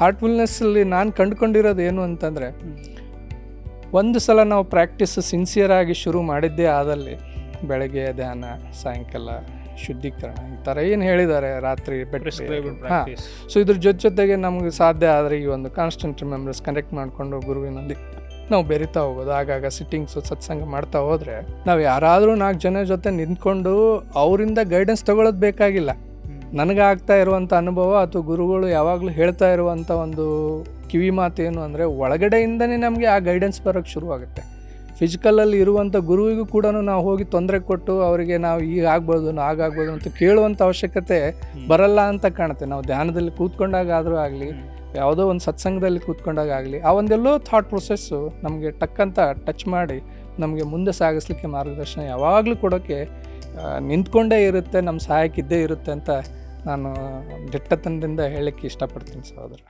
ಹಾರ್ಟ್ಫುಲ್ನೆಸ್ಸಲ್ಲಿ ನಾನು ಕಂಡುಕೊಂಡಿರೋದು ಏನು ಅಂತಂದರೆ ಒಂದು ಸಲ ನಾವು ಪ್ರಾಕ್ಟೀಸ್ ಸಿನ್ಸಿಯರ್ ಆಗಿ ಶುರು ಮಾಡಿದ್ದೇ ಆದಲ್ಲಿ ಬೆಳಗ್ಗೆ ಧ್ಯಾನ ಸಾಯಂಕಾಲ ಶುದ್ಧೀಕರಣ ಈ ಥರ ಏನು ಹೇಳಿದ್ದಾರೆ ರಾತ್ರಿ ಹಾಂ. ಸೊ ಇದ್ರ ಜೊತೆ ಜೊತೆಗೆ ನಮಗೆ ಸಾಧ್ಯ ಆದರೆ ಈ ಒಂದು ಕಾನ್ಸ್ಟೆಂಟ್ ಮೆಂಬರ್ಸ್ ಕನೆಕ್ಟ್ ಮಾಡಿಕೊಂಡು ಗುರುವಿನೊಂದಿಗೆ ನಾವು ಬೆರಿತಾ ಹೋಗೋದು. ಆಗಾಗ ಸಿಟ್ಟಿಂಗ್ಸು ಸತ್ಸಂಗ ಮಾಡ್ತಾ ಹೋದರೆ ನಾವು ಯಾರಾದರೂ ನಾಲ್ಕು ಜನ ಜೊತೆ ನಿಂತ್ಕೊಂಡು ಅವರಿಂದ ಗೈಡೆನ್ಸ್ ತಗೊಳ್ಳೋದು ಬೇಕಾಗಿಲ್ಲ. ನನಗೆ ಆಗ್ತಾ ಇರುವಂಥ ಅನುಭವ ಅಥವಾ ಗುರುಗಳು ಯಾವಾಗಲೂ ಹೇಳ್ತಾ ಇರುವಂಥ ಒಂದು ಕಿವಿ ಮಾತು ಏನು ಅಂದರೆ ಒಳಗಡೆಯಿಂದನೇ ನಮಗೆ ಆ ಗೈಡೆನ್ಸ್ ಬರೋಕ್ಕೆ ಶುರುವಾಗುತ್ತೆ. ಫಿಸಿಕಲಲ್ಲಿ ಇರುವಂಥ ಗುರುವಿಗೂ ಕೂಡ ನಾವು ಹೋಗಿ ತೊಂದರೆ ಕೊಟ್ಟು ಅವರಿಗೆ ನಾವು ಈಗ ಆಗ್ಬೋದು ಆಗಾಗ್ಬೋದು ಅಂತ ಕೇಳುವಂಥ ಅವಶ್ಯಕತೆ ಬರಲ್ಲ ಅಂತ ಕಾಣುತ್ತೆ. ನಾವು ಧ್ಯಾನದಲ್ಲಿ ಕೂತ್ಕೊಂಡಾಗಾದರೂ ಆಗಲಿ ಯಾವುದೋ ಒಂದು ಸತ್ಸಂಗದಲ್ಲಿ ಕೂತ್ಕೊಂಡಾಗ ಆಗಲಿ ಆ ಒಂದೆಲ್ಲೋ ಥಾಟ್ ಪ್ರೊಸೆಸ್ಸು ನಮಗೆ ಟಕ್ಕಂತ ಟಚ್ ಮಾಡಿ ನಮಗೆ ಮುಂದೆ ಸಾಗಿಸ್ಲಿಕ್ಕೆ ಮಾರ್ಗದರ್ಶನ ಯಾವಾಗಲೂ ಕೊಡೋಕ್ಕೆ ನಿಂತ್ಕೊಂಡೇ ಇರುತ್ತೆ ನಮ್ಮ ಸಹಾಯಕ್ಕಿದ್ದೇ ಇರುತ್ತೆ ಅಂತ ನಾನು ದಿಟ್ಟತನದಿಂದ ಹೇಳಕ್ಕೆ ಇಷ್ಟಪಡ್ತೀನಿ ಸಹೋದರ.